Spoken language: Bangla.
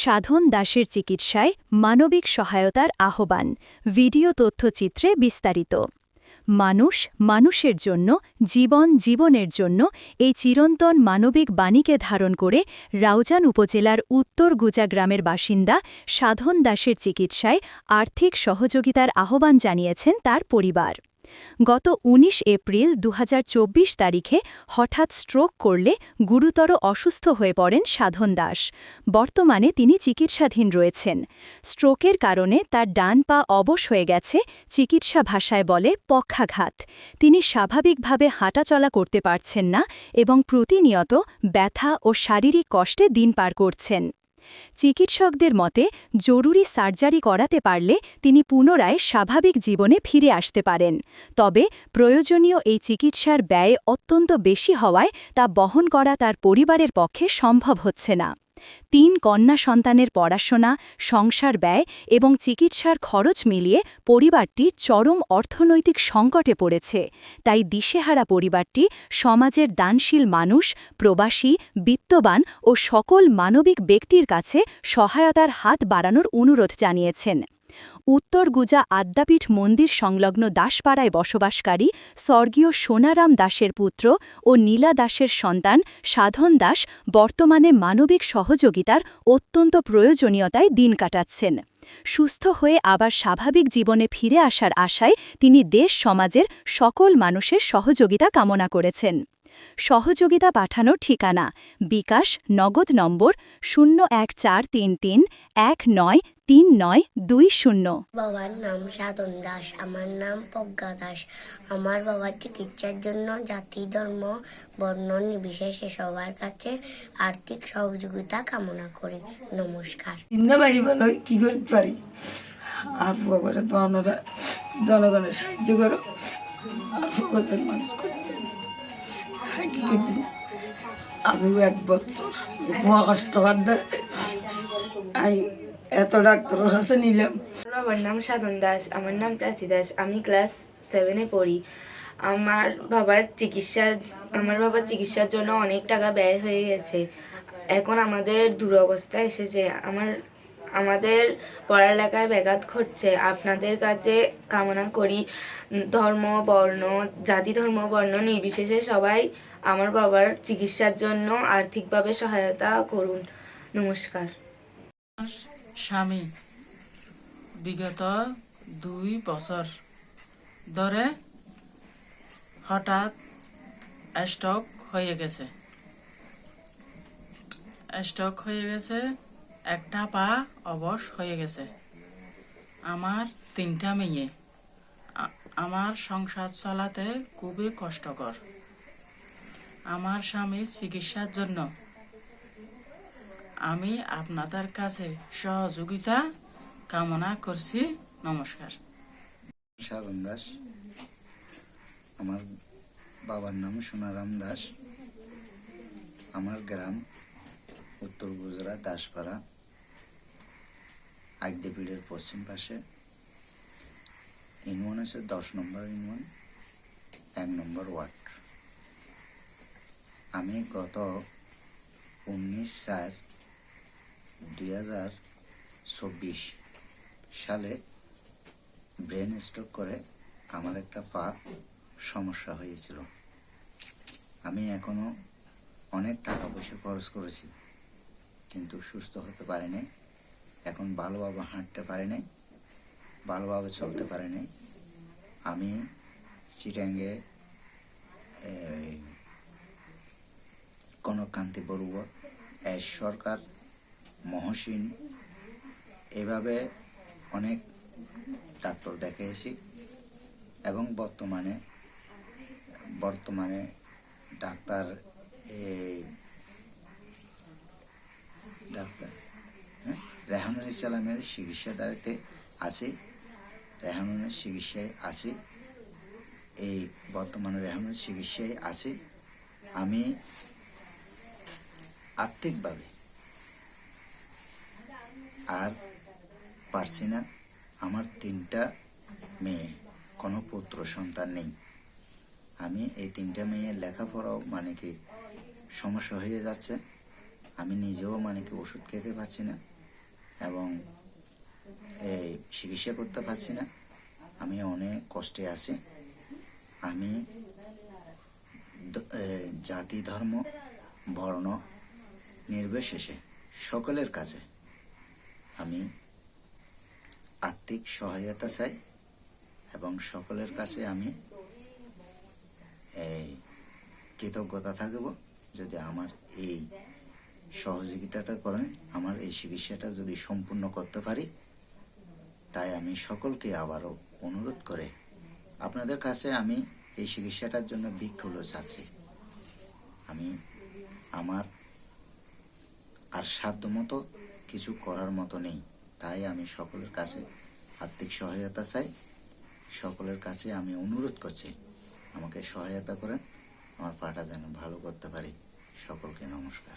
সাধন দাসের চিকিৎসায় মানবিক সহায়তার আহ্বান। ভিডিও তথ্যচিত্রে বিস্তারিত। মানুষ মানুষের জন্য, জীবন জীবনের জন্য এই চিরন্তন মানবিক বাণীকে ধারণ করে রাউজান উপজেলার উত্তর গুজা গ্রামের বাসিন্দা সাধন দাসের চিকিৎসায় আর্থিক সহযোগিতার আহ্বান জানিয়েছেন তার পরিবার। গত ১৯ এপ্রিল দুহাজার চব্বিশ তারিখে হঠাৎ স্ট্রোক করলে গুরুতর অসুস্থ হয়ে পড়েন সাধন দাস। বর্তমানে তিনি চিকিৎসাধীন রয়েছেন। স্ট্রোকের কারণে তার ডান পা অবশ হয়ে গেছে, চিকিৎসা ভাষায় বলে পক্ষাঘাত। তিনি স্বাভাবিকভাবে হাঁটাচলা করতে পারছেন না এবং প্রতিনিয়ত ব্যথা ও শারীরিক কষ্টে দিন পার করছেন। চিকিৎসকদের মতে, জরুরি সার্জারি করাতে পারলে তিনি পুনরায় স্বাভাবিক জীবনে ফিরে আসতে পারেন। তবে প্রয়োজনীয় এই চিকিৎসার ব্যয় অত্যন্ত বেশি হওয়ায় তা বহন করা তার পরিবারের পক্ষে সম্ভব হচ্ছে না। তিন কন্যা সন্তানের পড়াশোনা, সংসার ব্যয় এবং চিকিৎসার খরচ মিলিয়ে পরিবারটি চরম অর্থনৈতিক সংকটে পড়েছে। তাই দিশেহারা পরিবারটি সমাজের দানশীল মানুষ, প্রবাসী, বিত্তবান ও সকল মানবিক ব্যক্তির কাছে সহায়তার হাত বাড়ানোর অনুরোধ জানিয়েছেন। উত্তর গুজা আদ্যাপীঠ মন্দির সংলগ্ন দাসপাড়ায় বসবাসকারী স্বর্গীয় সোনারাম দাসের পুত্র ও নীলা দাসের সন্তান সাধন দাস বর্তমানে মানবিক সহযোগিতার অত্যন্ত প্রয়োজনীয়তায় দিন কাটাচ্ছেন। সুস্থ হয়ে আবার স্বাভাবিক জীবনে ফিরে আসার আশায় তিনি দেশ সমাজের সকল মানুষের সহযোগিতা কামনা করেছেন। সহযোগিতা পাঠানোর ঠিকানা বিকাশ নগদ নম্বর শূন্য এক চার তিন তিন এক নয় তিন নয় দুই শূন্য। বাবার নাম সাধন দাস আমার নাম প্রজ্ঞা দাস। আমার বাবার চিকিৎসার জন্য জাতি ধর্ম বর্ণ নির্বিশেষে সবার কাছে আর্থিক সহযোগিতা কামনা করি। নমস্কার। বলো কি করতে পারি? আর তো জনগণের সাহায্য করো। আর ফকতের মানুষ করতে কি করতে আমিও এক বছর মহা কষ্ট আমি এত ডাক্তারের কাছে নিলাম। আমার নাম সাধন দাস, আমার নাম প্রাচী দাস, আমি ক্লাস সেভেনে পড়ি। আমার বাবার চিকিৎসা, আমার বাবার চিকিৎসার জন্য অনেক টাকা ব্যয় হয়ে গেছে। এখন আমাদের দুরবস্থা এসেছে। আমার, আমাদের পড়ালেখায় ব্যাঘাত ঘটছে। আপনাদের কাছে কামনা করি। ধর্ম, বর্ণ, জাতি ধর্ম, বর্ণ নির্বিশেষে সবাই আমার বাবার চিকিৎসার জন্য আর্থিকভাবে সহায়তা করুন। নমস্কার। স্বামী বিগত দুই বছর ধরে হঠাৎ স্টক হয়ে গেছে। স্টক হয়ে গেছে, একটা পা অবশ হয়ে গেছে। আমার তিনটা মেয়ে। আমার সংসার চালাতে খুবই কষ্টকর। আমার স্বামীর চিকিৎসার জন্য। আমি আপনাদের কাছে সহযোগিতা কামনা করছি। নমস্কার। সাধন দাস। আমার বাবার নাম সোনারাম দাস। আমার গ্রাম উত্তর গুজরাট দাসপাড়া। আগদেপিড়ের পশ্চিম পাশে। ইউনিয়ন আছে, দশ নম্বর ইউনিয়ন এক নম্বর ওয়ার্ড। আমি গত উনিশ চার দুই হাজার চব্বিশ সালে ব্রেন স্ট্রোক করে আমার একটা পা সমস্যা হয়েছিল। আমি এখনও অনেক টাকা পয়সা খরচ করেছি, কিন্তু সুস্থ হতে পারি নাই এখন ভালোভাবে হাঁটতে পারি নাই ভালোভাবে চলতে পারি নাই। আমি চিটাঙ্গে এই, কনককান্তি বড়ুয়া এস সরকার মহসিন এভাবে অনেক ডাক্তার দেখিয়েছি এবং বর্তমানে বর্তমানে ডাক্তার ডাক্তার হ্যাঁ রেহানুল ইসলামের চিকিৎসাদারিতে আছি। রেহানুলের চিকিৎসায় আছি। এই বর্তমানে রেহানুল চিকিৎসায় আছি। আমি আর্থিকভাবে আর পারছি না। আমার তিনটা মেয়ে, কোনো পুত্র সন্তান নেই। আমি এই তিনটা মেয়ের লেখাপড়াও মানে কি সমস্যা হয়ে যাচ্ছে। আমি নিজেও মানে কি ওষুধ খেতে পারছি না এবং এই চিকিৎসা করতে পারছি না। আমি অনেক কষ্টে আছি। আমি জাতি, ধর্ম, বর্ণ নির্বিশেষে সকলের কাছে আমি আর্থিক সহায়তা চাই এবং সকলের কাছে আমি এই কৃতজ্ঞতা থাকব যদি আমার এই সহযোগিতাটা করেন, আমার এই চিকিৎসাটা যদি সম্পূর্ণ করতে পারি। তাই আমি সকলকে আবারও অনুরোধ করে আপনাদের কাছে আমি এই চিকিৎসাটার জন্য ভিক্ষুলো চাচ্ছি। আমি আমার আর সাধ্য মতো কিছু করার মতো নেই, তাই আমি সকলের কাছে আর্থিক সহায়তা চাই। সকলের কাছে আমি অনুরোধ করছি, আমাকে সহায়তা করেন, আমার পাটা যেন ভালো করতে পারি। সকলকে নমস্কার।